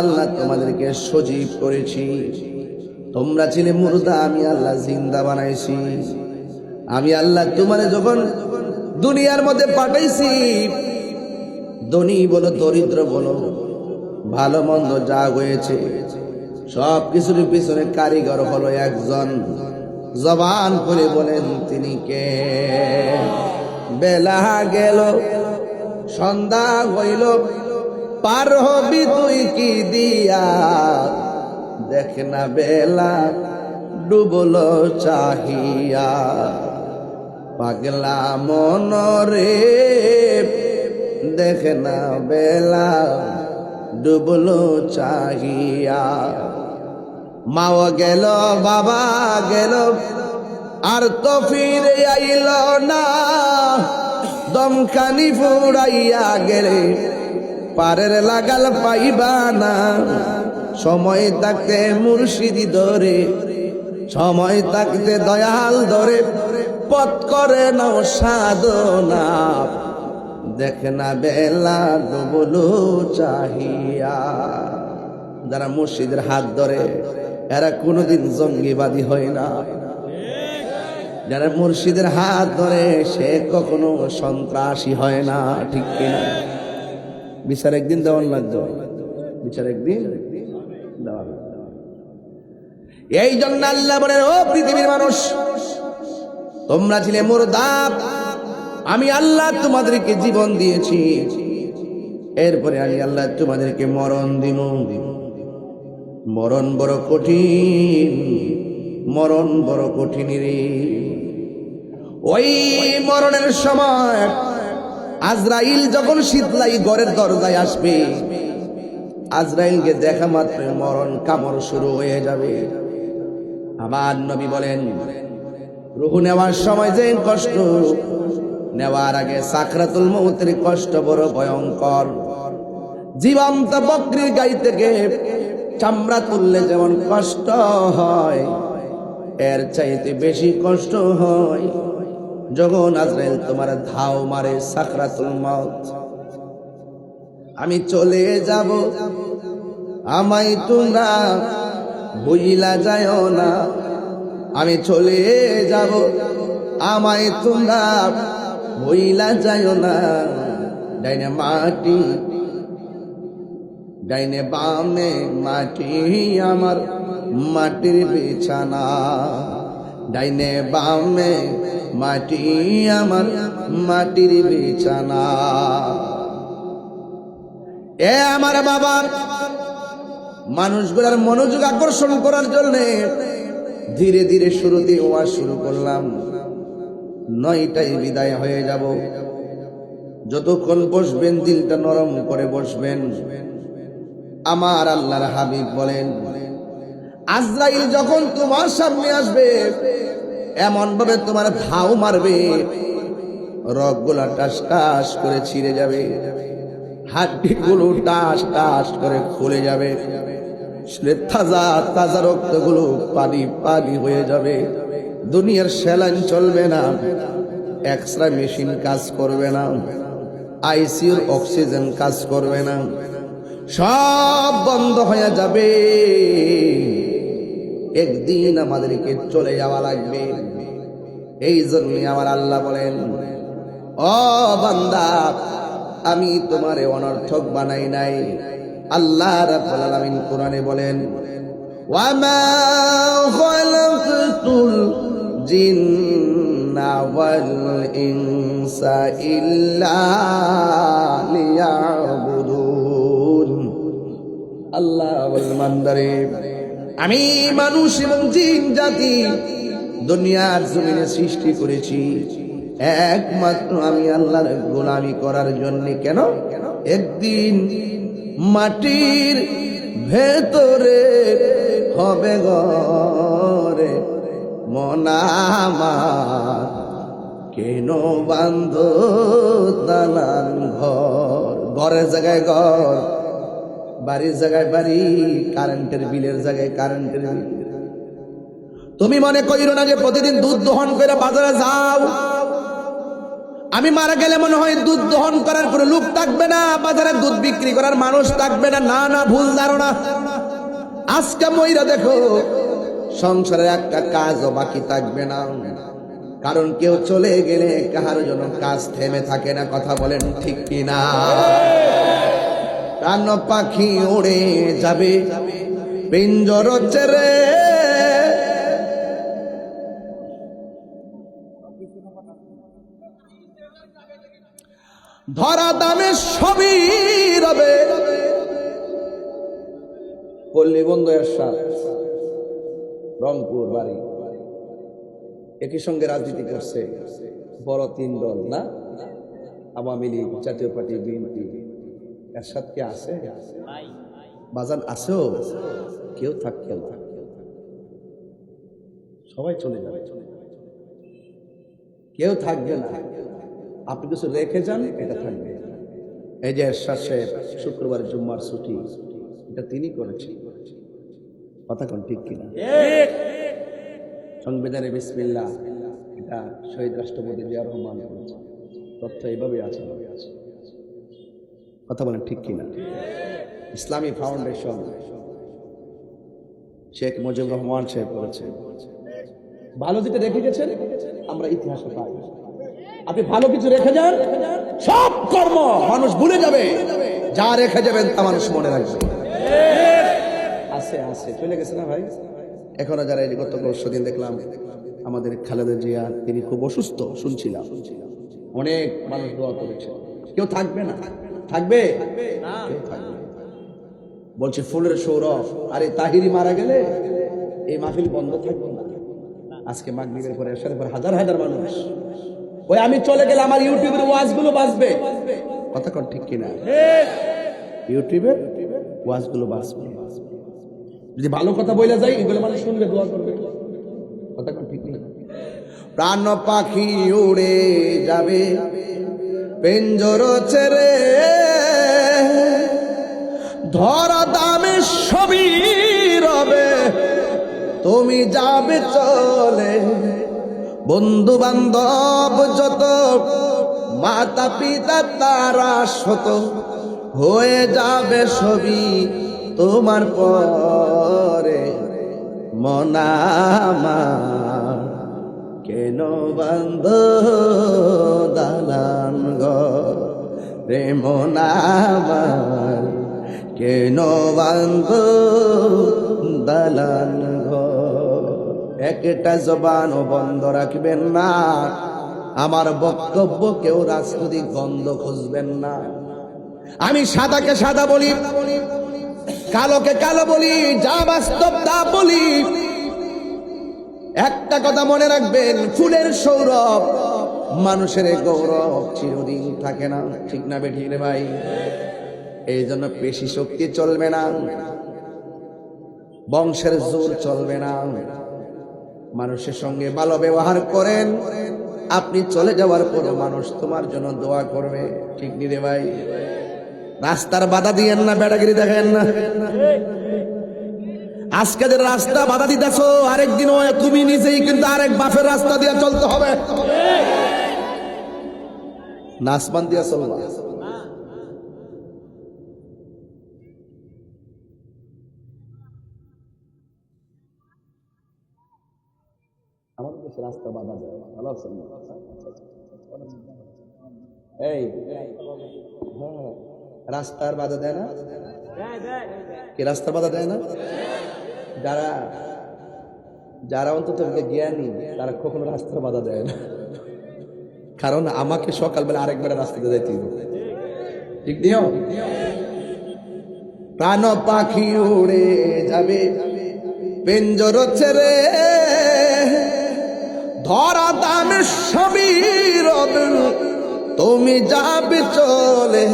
আল্লাহ তোমাদেরকে সজীব করেছি। তোমরা ছিলে মুর্দা, আমি আল্লাহ জিন্দা বানাইছি। আমি আল্লাহ তোমাদের যখন দুনিয়ার মধ্যে পাঠাইছি, ধনী বলো, দরিদ্র বলো, ভালো মন্দ যা হয়েছে সব কিছুর পিছনে কারিগর হলো একজন। জবান করে বলেন, তিনি কে? বেলা গেল, সন্ধ্যা হইল পার হবি তুই কি দিয়া? দেখ না বেলা, ডুবল চাহিয়া। পাগলা মনরে, দেখ না বেলা, ডুবল চাহিয়া। মাও গেল, বাবা গেল, আর তো ফিরে আইল না। দমখানি ফুরাইয়া গেলে পারের লাগাল পাইবা না। সময় থাকতে মুর্শিদি ধরে, সময় থাকতে দয়াল ধরে, পথ করে নাও সাধনা। দেখে না বেলা ডুবলো চাহিয়া। যারা মুর্শিদের হাত ধরে, এরা কোনোদিন জঙ্গিবাদী হয় না। যারা মুর্শিদের হাত ধরে, সে কখনো সন্ত্রাসী হয় না, ঠিক কিনা? বিচার একদিন দেওয়ার লাগতো বিচার একদিন এই জন্য আল্লাহ বলেন, ও পৃথিবীর মানুষ, তোমরা ছিলে মুরদাব। আমি আল্লাহ তোমাদেরকে জীবন দিয়েছি। এরপরে আমি আল্লাহ তোমাদেরকে মরণ দিব। মরণ বড় কঠিন, মরণ বড় কঠিন রে। ওই মরণের সময় আজরাইল যখন শীতলাই ঘরের দরজায় আসবে, আজরাইলকে দেখা মাত্র মরণ কামড় শুরু হয়ে যাবে। আমার নবী বলেন, রুহু নেওয়ার সময় যে কষ্ট, নেওয়ার আগে সাকরাতুল মৌতের কষ্ট বড় ভয়ঙ্কর। জীবন্ত বকরির গাই থেকে চামড়া তুললে যেমন কষ্ট হয়, এর চাইতে বেশি কষ্ট হয়। যখন আজরাইল তোমার ধাও মারে সাকরাতুল মৌত আমি চলে যাব। আমায় তোমরা বুঝিলা যায় না। আমি চলে যাব। আমায় তোমরা বইলা যায় না। ডাইনে মাটি, ডাইনে বামে মাটি, আমার মাটির বিছানা। ডাইনে বামে মাটি আমার মাটির বিছানা। এ আমার বাবা মানুষগুলার মনোযোগ আকর্ষণ করার জন্য ধীরে ধীরে শুরুতে ওয়াজ শুরু করলাম। নয়টায় বিদায় হয়ে যাব। যতক্ষণ বসবেন, দিলটা নরম করে বসবেন। আমার আল্লাহর হাবিব বলেন আজরাইল যখন তোমার সামনে আসবে এমন ভাবে তোমার ধাও মারবে। রগগুলা টাস টাস করে ছিঁড়ে যাবে। হাড্ডিগুলো টাস টাস করে খুলে যাবে। তাজা তাজা রক্তগুলো পানি পানি হয়ে যাবে। দুনিয়ার স্যালাইন চলবে না। এক্সরে মেশিন কাজ করবে না। আইসিউর অক্সিজেন কাজ করবে না। সব বন্ধ হয়ে যাবে। একদিন আমাদেরকে চলে যাওয়া লাগবে। এই জন্য আমার আল্লাহ বলেন, ও বান্দা, আমি তোমারে অনর্থক বানাই নাই। আল্লাহ রাব্বুল কোরআনে বলেন আল্লাহ বলেন আমি মানুষ এবং জিন, জাতি দুনিয়ার জমিনে সৃষ্টি করেছি। একমাত্র আমি আল্লাহর গোলামি করার জন্য কেন? একদিন মাটির ভেতরে হবে গরে মনামার কেন বান্ধ দালান ঘর? ঘরের জায়গায় ঘর বাড়ির জায়গায় বাড়ি কারেন্টের বিলের জায়গায় কারেন্টের বিল। তুমি মনে করিল না যে প্রতিদিন দুধ দহন করে বাজারে যাও। আমি মারা গেলে মনে হয় দুধ দহন করার কোনো লোক থাকবে না, বাজারে দুধ বিক্রি করার মানুষ থাকবে না। না না, ভুল ধারণা। আজকে ময়রা দেখো, সংসারের একটা কাজও বাকি থাকবে না। কারণ কেউ চলে গেলে কাহার জন্য কাজ থেমে থাকে না, কথা বলেন ঠিক কি না কান পাখি উড়ে যাবে। পিঞ্জর চেরে ধরা দামে সবই রবে। পল্লী বন্ধু এরশাদ, রংপুর বাড়ি। একই সঙ্গে রাজনীতি করছে বড় তিন দল, না? আওয়ামী লীগ, জাতীয় পার্টি, বিএনপি। এরশাদ কি আছে? বাজান আছেও? কেউ থাকবে না সবাই চলে যাবে। কেউ থাকবে না। আপনি কিছু রেখে যান এটা থাকবে। এই যে এরশাদ সাহেব শুক্রবার জুম্মার ছুটি এটা তিনি করেছেন। কথা কোন ঠিক কিনা? সংবিধানে বিসমিল্লা এটা শহীদ রাষ্ট্রপতি জিয়া রহমান করেছেন। তথ্য এইভাবে আছে। কথা বলেন ঠিক কিনা? ইসলামী ফাউন্ডেশন শেখ মুজিবুর রহমান সাহেব করেছেন ভালো যেটা রেখে গেছেন, আমরা ইতিহাসে পাই। আপনি ভালো কিছু রেখে যান, সব কর্ম মানুষ ভুলে যাবে, যা রেখে যাবেন তা মানুষ মনে রাখবে। আছে আছে, চলে গেছে না ভাই? এখনও যারা এই গত পরশু দিন দেখলাম, আমাদের খালেদা জিয়া, তিনি খুব অসুস্থ, শুনছিলাম। অনেক মানুষ দোয়া করেছে। কেউ থাকবে না। থাকবে? বলছে ফুলের সৌরভ। আরে তাহিরি মারা গেলে এই মাহফিল বন্ধ থাকবে না। আজকে মাগরিবের পরে আসার পর হাজার হাজার মানুষ। ওই আমি চলে গেলে আমার ইউটিউবের ওয়াজগুলো বাজবে। কথা কন ঠিক কিনা? ইউটিউবে ওয়াজগুলো বাজবে। যদি ভালো কথা বলে যাই এগুলো মানুষ শুনবে দোয়া করবে। কথা কন ঠিক নেই প্রাণ পাখি উড়ে যাবে। পেঞ্জর ছেড়ে ধরা দামে সবই রবে। তুমি যাবে চলে। বন্ধু বান্ধব যত মাতা পিতা তারা শত। হয়ে যাবে সবই তোমার পরে। মনামার কেন বন্ধ দালান ঘর? রে মনামার কেন বন্ধ দালান ঘর? একটা জবানও বন্ধ রাখবেন না। আমার বক্তব্য কেউ রাজনৈতিক বন্ধ খুঁজবেন না। আমি সাদাকে সাদা বলি, কালোকে কালো বলি, যা বাস্তব তা বলি। একটা কথা মনে রাখবেন, ফুলের সৌরভ মানুষের গৌরব চিরদিন থাকে না। ঠিক না বেঠিক রে ভাই? এই জন্য পেশি শক্তি চলবে না। বংশের জোর চলবে না। মানুষের সঙ্গে ভালো ব্যবহার করেন। আপনি চলে যাওয়ার পর মানুষ তোমার জন্য দোয়া করবে। ঠিক নি রে ভাই? রাস্তার বাধা দিয়েন না বেড়াগিরি দেখেন না। আজকে যে রাস্তা বাধা দিতেছ আরেকদিন তুমি নিজেই কিন্তু আরেক বাপের রাস্তা দিয়ে চলতে হবে নাসমান দিয়া চলবা আমাদের দেশে রাস্তা বাধা এই হ্যাঁ রাস্তার বাধা দেয় না কি রাস্তার বাধা দেয় না যারা যারা অন্তত জ্ঞানী, তারা কখনো রাস্তার বাধা দেয় না। কারণ আমাকে সকালবেলা আরেকবার রাস্তাতে যাইতে। ঠিক দিও প্রাণ পাখি উড়ে যাবে, পেঞ্জর ছেড়ে। ধরা দামে সবই তুমি যাবে চলে।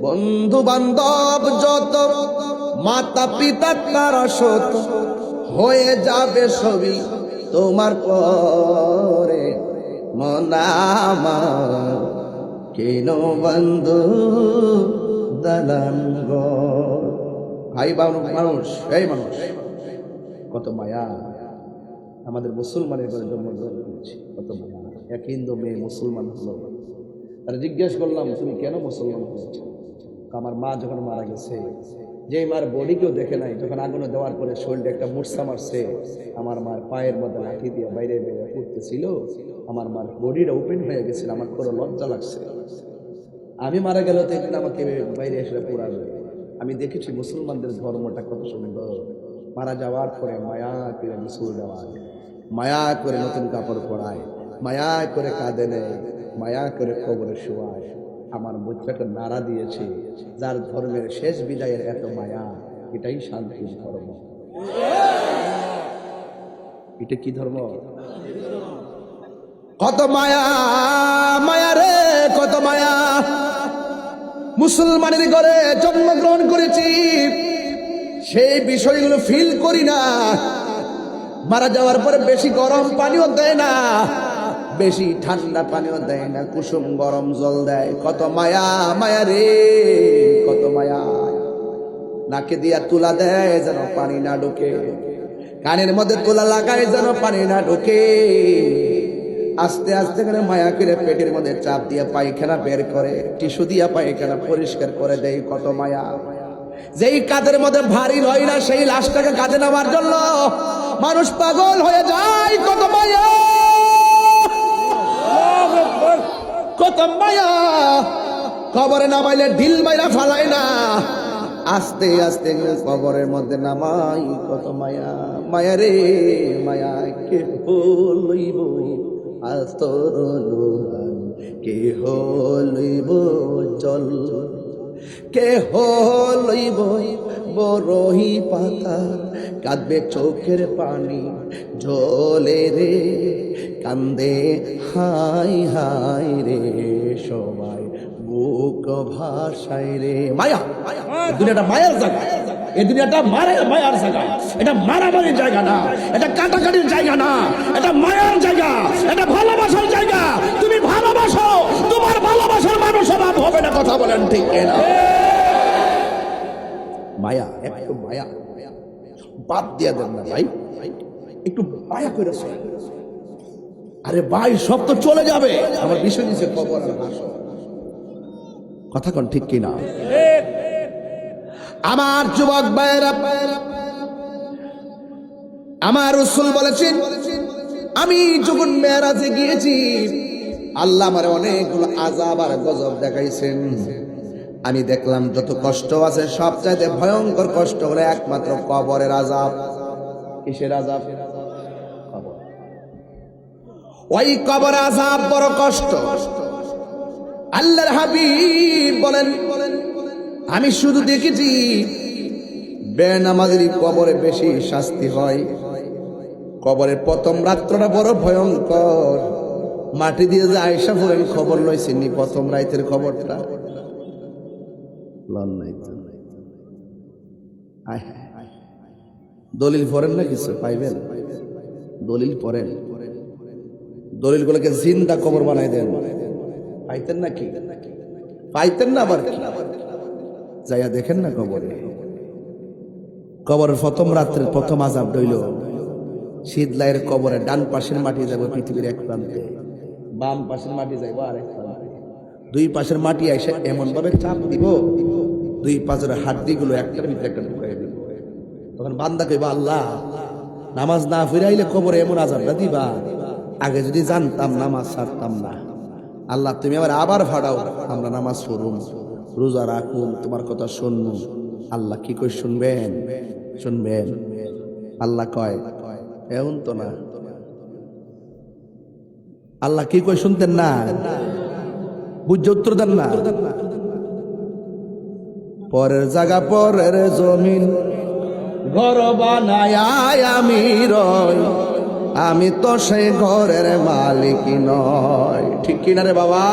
বন্ধু বান্ধব যত মাতা পিতা তারা শত হয়ে যাবে সবই তোমার পরে। মনামা কেন বন্ধু দালান ভাই মানুষ এই মানুষ। কত মায়া। আমাদের মুসলমানের ঘরে জন্মগ্রহণ করেছি। কত মায়া। এক হিন্দু মেয়ে মুসলমান হলো। তারা জিজ্ঞেস করলাম, তুমি কেন মুসলমান হয়েছো? আমার মা যখন মারা গেছে যে মার বডি কেউ দেখে নাই, যখন আগুনে দেওয়ার পরে শরীরটা একটা মূর্ছা মারছে, আমার মার পায়ের মধ্যে লাঠি দিয়ে বাইরে বেরিয়ে পড়তেছিল আমার মার বডিটা ওপেন হয়ে গেছিল, আমার কোনো লজ্জা লাগছে আমি মারা গেল তো একদিন আমাকে বাইরে এসে পোড়াবে আমি দেখেছি মুসলমানদের ধর্মটা কত সুন্দর। মারা যাওয়ার পরে মায়া করে মুসুল দেওয়ায়, মায়া করে নতুন কাপড় পরায়, মায়া করে কাঁদে নেয়, মায়া করে কবরে শোয়ায়। আমার মুখটাকে নাড়া দিয়েছে, যার ধর্মের শেষ বিদায়ের এত মায়া, এটাই শান্তির ধর্ম। এটা কি ধর্ম? কত মায়া মায়া রে, কত মায়া। মুসলমানের ঘরে জন্মগ্রহণ করেছি, সেই বিষয়গুলো ফিল করি না। মারা যাওয়ার পরে বেশি গরম পানিও দেয় না। বেশি ঠান্ডা পানিও দেয় না, কুসুম গরম জল দেয়। কত মায়া মায়া রে, কত মায়া। নাকে দিয়া তুলা দেয় যেন পানি না ঢোকে। কানের মধ্যে তুলা লাগায় যেন পানি না ঢোকে। আস্তে আস্তে করে মায়া করে পেটের মধ্যে চাপ দিয়ে পায়খানা বের করে, টিস্যু দিয়া পায়খানা পরিষ্কার করে দেয়, কত মায়া। যেই কাদের মধ্যে ভারী হয় না, সেই লাশটাকে কাঁধে নেওয়ার জন্য মানুষ পাগল হয়ে যায়, কত মায়া। কত মায়া কবরে নামাইলে ঢিল মাইরা ফালাই না। আস্তে আস্তে কবরের মধ্যে নামাই কত মায়া। মায়া রে, মায়া কে লইব? আস্তরণ কে লইব? জল কে লইব? বরহি পাতা কাঁদবে চোখের পানি জলে রে, কান্দে, হাই হাই রে, সবাই বুক ভাষায় রে। মায়া দুনিয়াটা মায়ার জায়গা। এই দুনিয়াটা মারে, মায়ার জায়গা। এটা মারামারির জায়গা না, এটা কাটাকাটির জায়গা না, এটা মায়ার জায়গা, এটা ভালোবাসার জায়গা। তুমি ভালোবাসো, তোমার ভালোবাসার মানুষ অভাব হবে না, কথা বলেন ঠিক না মায়া, একটু মায়া। বাদ দিয়া দেন না ভাই। একটু মায়া করে। আরে ভাই, সব তো চলে যাবে। আমার বিষয় নিচে খবর কথা কোন ঠিক কিনা? আমার যুবক ভাইয়েরা, আমার রসুল বলেছেন, আমি যখন মেয়েরাজে গিয়েছি, আল্লাহ আমার অনেকগুলো আজাব আর গজব দেখাইছেন। আমি দেখলাম যত কষ্ট আছে সব চাইতে ভয়ঙ্কর কষ্ট হলো একমাত্র কবরের আজাব কিসের আজাব ওই কবর আজাব বড় কষ্ট। আল্লাহর হাবিব বলেন, আমি শুধু দেখেছি বেনামাজেরই কবরে বেশি শাস্তি হয়। কবরের প্রথম রাত্রটা বড় ভয়ঙ্কর। মাটি দিয়ে যে আয়সা পড়েন খবর লইছেনি প্রথম রাইতের খবরটা। লন নাই। দলিল পড়েন না কিছু? পাইবেন? দলিল পড়েন। দলিলগুলোকে জিন্দা কবর বানাই দেন। পাইতেন না কি? পাইতেন না আবার যাইয়া দেখেন না কবরে। কবরের প্রথম রাত্রের প্রথম আজাব ডইল শীতলাইয়ের কবরে ডান পাশের মাটি যাবে পৃথিবীর এক প্রান্তে। বাম পাশের মাটি যাইব আর এক প্রান্তে। দুই পাশের মাটি এসে এমন ভাবে চাপ দিব দুই পাশের হাড্ডি গুলো একটার ভিতরে একটা ঢুকাই দিব তখন বান্দা কইবা, আল্লাহ, নামাজ না ফিরাইলে কবরে এমন আজাবটা দিবা। আগে যদি জানতাম নামাজ ছাড়তাম না। আল্লাহ, তুমি আবার আবার ভাড়াও আমরা নামাজ পড়ুম। রোজা রাখুন তোমার কথা শুনব। আল্লাহ কি কই শুনবেন? শুনবেন। আল্লাহ কয়, এমন তো না। আল্লাহ কি কই শুনতেন না? বুঝে উত্তর দেন না। পরের জায়গা, পরের জমিন। ঘর বানায় আমি রয় আমি তো সেই ঘরের মালিক নয় ঠিক কিনা রে বাবা?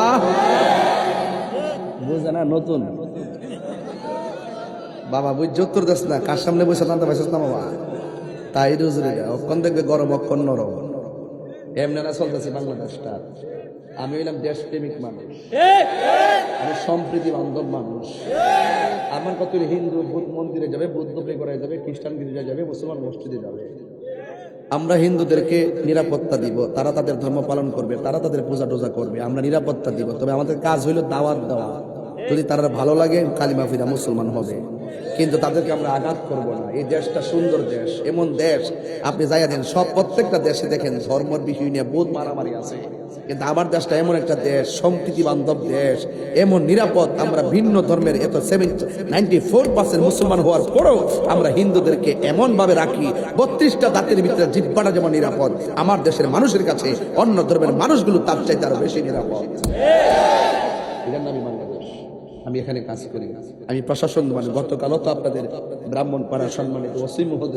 বুঝে না নতুন? বাবা বুঝ উত্তর দেস না, কার সামনে বসে জানতে পারছিস না বাবা? তাই রুজরে অক্ষণ দেখবে গরম, অক্ষণ নরম। এমনি না চলতেছে বাংলাদেশটা। আমি হইলাম দেশপ্রেমিক মানুষ। আমি সম্প্রীতি বান্ধব মানুষ। আমার কত হিন্দু মন্দিরে যাবে, বুদ্ধ করা যাবে, খ্রিস্টান গির্জা যাবে, মুসলমান মসজিদে যাবে। আমরা হিন্দুদেরকে নিরাপত্তা দিব, তারা তাদের ধর্ম পালন করবে, তারা তাদের পূজা টোজা করবে, আমরা নিরাপত্তা দিব। তবে আমাদের কাজ হইল দাওয়াত দেওয়া। যদি তারা ভালো লাগে কালিমা ফিরা মুসলমান হবে। কিন্তু তাদেরকে আমরা আঘাত করব না। এই দেশটা সুন্দর দেশ, এমন দেশ। আপনি যাইয়া দেন সব প্রত্যেকটা দেশে দেখেন ধর্মের বিষয় নিয়ে বহুত মারামারি আছে। কিন্তু আমার দেশটা এমন একটা দেশ, সম্প্রীতি বান্ধব দেশ, এমন নিরাপদ। আমরা ভিন্ন ধর্মের এত নাইনটি ফোর পার্সেন্ট মুসলমান হওয়ার পরেও আমরা হিন্দুদেরকে এমন ভাবে রাখি, বত্রিশটা দাঁতের ভিতরে জিব্বাটা যেমন নিরাপদ, আমার দেশের মানুষের কাছে অন্য ধর্মের মানুষগুলো তার চাইতে আরও বেশি নিরাপদ। এটার নামই আমি এখানে কাজ করি। আমি প্রশাসন মানে গতকালও তো আপনাদের ব্রাহ্মণ পাড়া সম্মানিত ওসিম মহোদয়